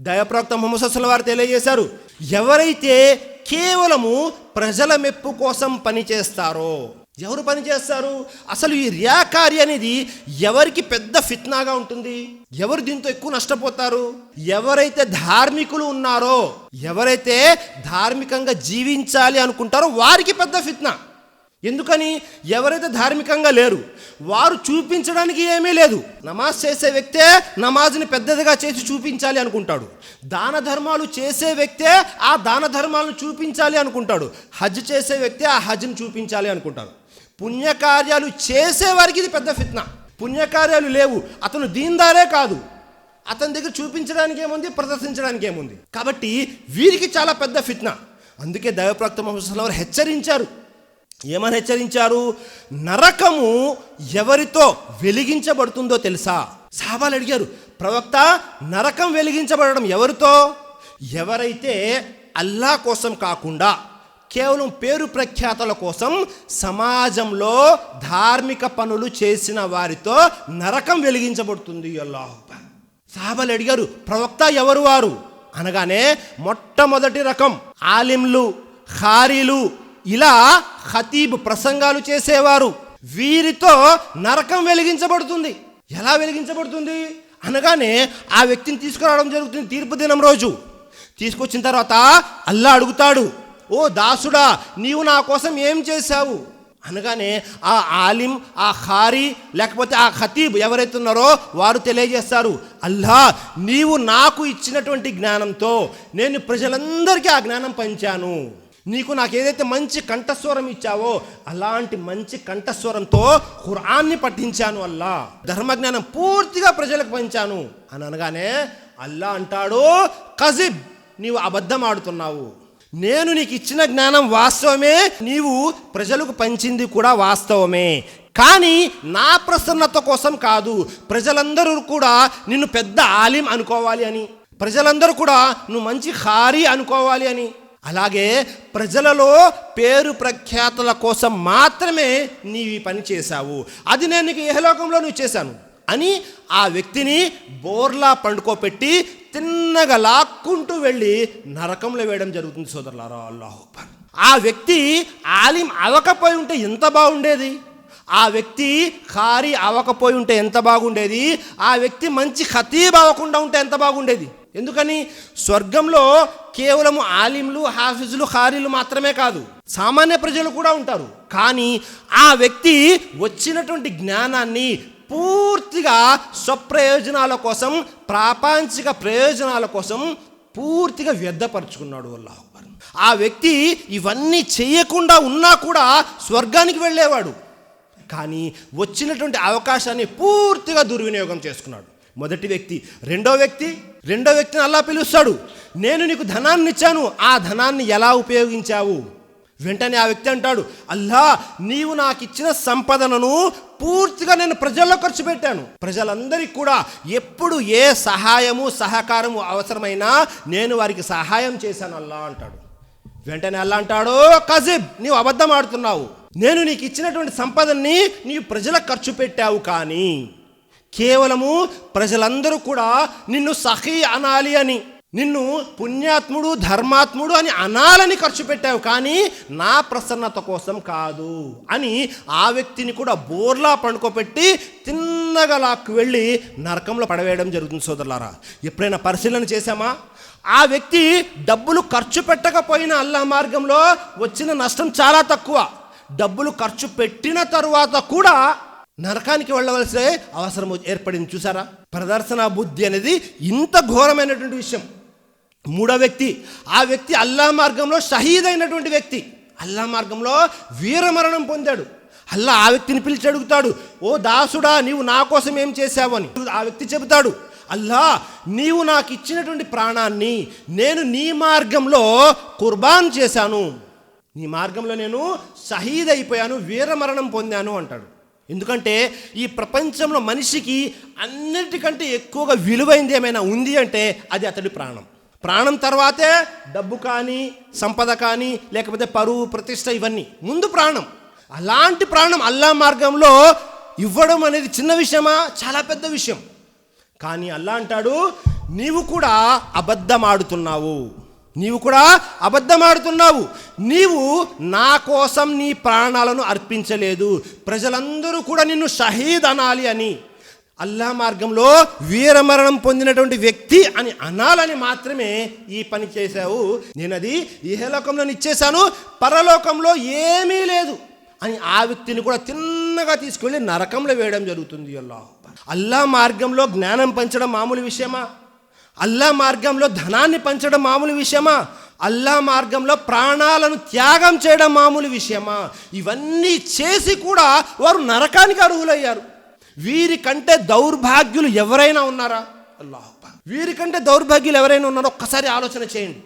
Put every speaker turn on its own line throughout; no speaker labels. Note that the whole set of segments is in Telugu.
దయప్రవక్త ముహమ్మద్ వారు తెలియజేశారు. ఎవరైతే కేవలము ప్రజల మెప్పు కోసం పనిచేస్తారో ఎవరు పని చేస్తారు? అసలు ఈ రియాకారి అనేది ఎవరికి పెద్ద ఫిత్నాగా ఉంటుంది? ఎవరు దీంతో ఎక్కువ నష్టపోతారు? ఎవరైతే ధార్మికులు ఉన్నారో ఎవరైతే ధార్మికంగా జీవించాలి అనుకుంటారో వారికి పెద్ద ఫిత్నా. ఎందుకని ఎవరైతే ధార్మికంగా లేరు వారు చూపించడానికి ఏమీ లేదు. నమాజ్ చేసే వ్యక్తే నమాజ్ని పెద్దదిగా చేసి చూపించాలి అనుకుంటాడు. దాన ధర్మాలు చేసే వ్యక్తే ఆ దాన ధర్మాలను చూపించాలి అనుకుంటాడు. హజ్ చేసే వ్యక్తే ఆ హజ్ని చూపించాలి అనుకుంటాడు. పుణ్యకార్యాలు చేసేవారికి ఇది పెద్ద ఫిత్న. పుణ్యకార్యాలు లేవు. అతను దీందారే కాదు. అతని దగ్గర చూపించడానికి ఏముంది? ప్రదర్శించడానికి ఏముంది? కాబట్టి వీరికి చాలా పెద్ద ఫిత్న. అందుకే దైవప్రాక్త మహమ్మద్ వారు హెచ్చరించారు. ఏమని హెచ్చరించారు? నరకము ఎవరితో వెలిగించబడుతుందో తెలుసా? సాబాలు అడిగారు ప్రవక్త నరకం వెలిగించబడడం ఎవరితో? ఎవరైతే అల్లా కోసం కాకుండా కేవలం పేరు ప్రఖ్యాతల కోసం సమాజంలో ధార్మిక పనులు చేసిన వారితో నరకం వెలిగించబడుతుంది. అల్లాహ్ సాహబలు అడిగారు ప్రవక్త ఎవరు వారు? అనగానే మొట్టమొదటి రకం ఆలింలు ఖారీలు ఇలా ఖతీబ్ ప్రసంగాలు చేసేవారు. వీరితో నరకం వెలిగించబడుతుంది. ఎలా వెలిగించబడుతుంది? అనగానే ఆ వ్యక్తిని తీసుకురావడం జరుగుతుంది తీర్పు దినం రోజు. తీసుకొచ్చిన తర్వాత అల్లా అడుగుతాడు ఓ దాసుడా నీవు నా కోసం ఏం చేశావు? అనగానే ఆ ఆలిం ఆ ఖారీ లేకపోతే ఆ ఖతీబ్ ఎవరైతే ఉన్నారో వారు తెలియజేస్తారు అల్లా నీవు నాకు ఇచ్చినటువంటి జ్ఞానంతో నేను ప్రజలందరికీ ఆ జ్ఞానం పంచాను. నీకు నాకు ఏదైతే మంచి కంఠస్వరం ఇచ్చావో అలాంటి మంచి కంఠస్వరంతో ఖురాన్ని పఠించాను అల్లా. ధర్మజ్ఞానం పూర్తిగా ప్రజలకు పంచాను. అని అనగానే అల్లా అంటాడు కజిబ్ నీవు అబద్ధం ఆడుతున్నావు. నేను నీకు ఇచ్చిన జ్ఞానం వాస్తవమే నీవు ప్రజలకు పంచింది కూడా వాస్తవమే. కానీ నా ప్రసన్నత కోసం కాదు ప్రజలందరూ కూడా నిన్ను పెద్ద ఆలిం అనుకోవాలి అని. ప్రజలందరూ కూడా నువ్వు మంచి హారీ అనుకోవాలి అని. అలాగే ప్రజలలో పేరు ప్రఖ్యాతుల కోసం మాత్రమే నీవు ఈ పని చేశావు. అది నేను నీకు ఏహలోకంలో నువ్వు చేశాను. అని ఆ వ్యక్తిని బోర్లా పండుకోపెట్టి తిన్నగా లాక్కుంటూ వెళ్ళి నరకంలో వేయడం జరుగుతుంది సోదరులారా. అల్లాహ్ ఆ వ్యక్తి ఆలిం అవకపోయి ఉంటే ఎంత బాగుండేది? ఆ వ్యక్తి ఖారీ అవ్వకపోయి ఉంటే ఎంత బాగుండేది? ఆ వ్యక్తి మంచి ఖతీబ్ అవ్వకుండా ఉంటే ఎంత బాగుండేది? ఎందుకని? స్వర్గంలో కేవలం ఆలింలు హాఫిజులు ఖారీలు మాత్రమే కాదు సామాన్య ప్రజలు కూడా ఉంటారు. కానీ ఆ వ్యక్తి వచ్చినటువంటి జ్ఞానాన్ని పూర్తిగా స్వప్రయోజనాల కోసం ప్రాపంచిక ప్రయోజనాల కోసం పూర్తిగా వ్యర్థపరుచుకున్నాడు అల్లాహ్ ఆ వ్యక్తి ఇవన్నీ చేయకుండా ఉన్నా కూడా స్వర్గానికి వెళ్ళేవాడు. కానీ వచ్చినటువంటి అవకాశాన్ని పూర్తిగా దుర్వినియోగం చేసుకున్నాడు. మొదటి వ్యక్తి రెండో వ్యక్తి రెండో వ్యక్తిని అల్లా పిలుస్తాడు. నేను నీకు ధనాన్ని ఇచ్చాను ఆ ధనాన్ని ఎలా ఉపయోగించావు? వెంటనే ఆ వ్యక్తి అంటాడు అల్లా నీవు నాకు ఇచ్చిన సంపదనను పూర్తిగా నేను ప్రజల్లో ఖర్చు పెట్టాను. ప్రజలందరికీ కూడా ఎప్పుడు ఏ సహాయము సహకారము అవసరమైనా నేను వారికి సహాయం చేశాను అల్లా అంటాడు. వెంటనే అల్లా అంటాడు కజిబ్ నీవు అబద్ధం ఆడుతున్నావు. నేను నీకు ఇచ్చినటువంటి సంపదన్ని నీవు ప్రజలకు ఖర్చు పెట్టావు కానీ కేవలము ప్రజలందరూ కూడా నిన్ను సఖీ అనాలి అని నిన్ను పుణ్యాత్ముడు ధర్మాత్ముడు అని అనాలని ఖర్చు పెట్టావు కానీ నా ప్రసన్నత కోసం కాదు అని ఆ వ్యక్తిని కూడా బోర్లా పండుకోపెట్టి తిన్నగా లాక్కు వెళ్ళి నరకంలో పడవేయడం జరుగుతుంది సోదరులారా. ఎప్పుడైనా పరిశీలన చేశామా? ఆ వ్యక్తి డబ్బులు ఖర్చు పెట్టకపోయిన అల్లా మార్గంలో వచ్చిన నష్టం చాలా తక్కువ. డబ్బులు ఖర్చు పెట్టిన తరువాత కూడా నరకానికి వెళ్ళవలసిన అవసరం ఏర్పడింది చూసారా ప్రదర్శన బుద్ధి అనేది ఇంత ఘోరమైనటువంటి విషయం. మూడో వ్యక్తి ఆ వ్యక్తి అల్లా మార్గంలో షహీద్ అయినటువంటి వ్యక్తి. అల్లా మార్గంలో వీరమరణం పొందాడు. అల్లా ఆ వ్యక్తిని పిలిచి అడుగుతాడు ఓ దాసుడా నీవు నా కోసం ఏం చేశావు? అని. ఆ వ్యక్తి చెబుతాడు అల్లా నీవు నాకు ఇచ్చినటువంటి ప్రాణాన్ని నేను నీ మార్గంలో కుర్బాన్ చేశాను. నీ మార్గంలో నేను షహీద్ అయిపోయాను వీరమరణం పొందాను అంటాడు. ఎందుకంటే ఈ ప్రపంచంలో మనిషికి అన్నిటికంటే ఎక్కువగా విలువైంది ఏమైనా ఉంది అంటే అది అతడి ప్రాణం. ప్రాణం తర్వాతే డబ్బు కానీ సంపద కానీ లేకపోతే పరువు ప్రతిష్ట ఇవన్నీ. ముందు ప్రాణం. అలాంటి ప్రాణం అల్లా మార్గంలో ఇవ్వడం అనేది చిన్న విషయమా? చాలా పెద్ద విషయం. కానీ అల్లా అంటాడు నీవు కూడా అబద్ధమాడుతున్నావు నీవు కూడా అబద్ధమాడుతున్నావు. నీవు నా కోసం నీ ప్రాణాలను అర్పించలేదు. ప్రజలందరూ కూడా నిన్ను షహీద్ అనాలి అని. అల్లా మార్గంలో వీరమరణం పొందినటువంటి వ్యక్తి అని అనాలని మాత్రమే ఈ పని చేశావు. నేను అది ఇహలోకంలో ఇచ్చేశాను పరలోకంలో ఏమీ లేదు అని ఆ వ్యక్తిని కూడా తిన్నగా తీసుకెళ్ళి నరకంలో వేయడం జరుగుతుంది. అల్లా అల్లా మార్గంలో జ్ఞానం పంచడం మామూలు విషయమా? అల్లా మార్గంలో ధనాన్ని పంచడం మామూలు విషయమా? అల్లా మార్గంలో ప్రాణాలను త్యాగం చేయడం మామూలు విషయమా? ఇవన్నీ చేసి కూడా వారు నరకానికి అర్హులయ్యారు. వీరికంటే దౌర్భాగ్యులు ఎవరైనా ఉన్నారా? అల్లాహ్ వీరికంటే దౌర్భాగ్యులు ఎవరైనా ఉన్నారో? ఒక్కసారి ఆలోచన చేయండి.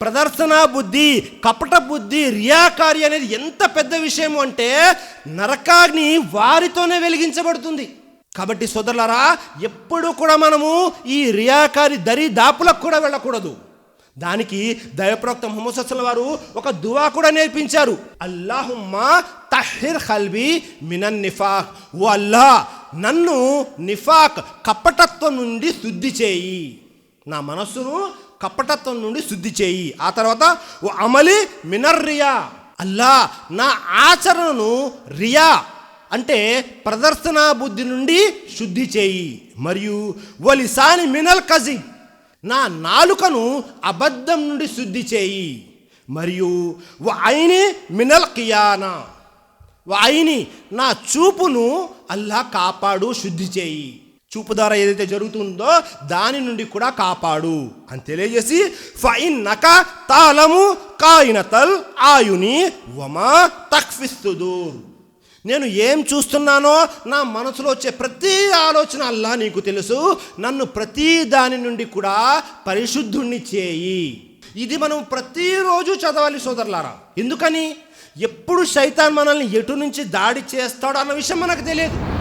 ప్రదర్శన బుద్ధి కపట బుద్ధి రియాకారి అనేది ఎంత పెద్ద విషయం అంటే నరకాగ్ని వారితోనే వెలిగించబడుతుంది. కాబట్టి సోదరులారా ఎప్పుడు కూడా మనము ఈ రియాకారి దరి దాపులకు కూడా వెళ్ళకూడదు. దానికి దయప్రవక్త ముహమ్మద్ వారు ఒక దువా కూడా నేర్పించారు. అల్లాహుమ్మా తహిర్ హల్బీ మినన్ నిఫాక్. ఓ అల్లా నన్ను నిఫాక్ కపటత్వం నుండి శుద్ధి చేయి. నా మనస్సును కపటత్వం నుండి శుద్ధి చేయి. ఆ తర్వాత ఓ అమలి మినర్ రియా. అల్లా నా ఆచరణను రియా అంటే ప్రదర్శన బుద్ధి నుండి శుద్ధి చేయి మరియు ఒలిసాని మినల్ కజి నా నాలుకను అబద్ధం నుండి శుద్ధి చేయి మరియు వాయిని మినల్ కియానా. వాయిని నా చూపును అల్లా కాపాడు శుద్ధి చేయి. చూపు ద్వారా ఏదైతే జరుగుతుందో దాని నుండి కూడా కాపాడు అని తెలియజేసి ఫైన్ నక తాళము కాయినతల్ ఆయుని వమా తక్ఫిస్తుదూర్ నేను ఏం చూస్తున్నానో నా మనసులో వచ్చే ప్రతి ఆలోచన అల్లా నీకు తెలుసు. నన్ను ప్రతి దాని నుండి కూడా పరిశుద్ధుణ్ణి చేయి. ఇది మనం ప్రతిరోజు చదవాలి సోదరులారా. ఎందుకని? ఎప్పుడు శైతాన్ మనల్ని ఎటు నుంచి దాడి చేస్తాడో అన్న విషయం మనకు తెలియదు.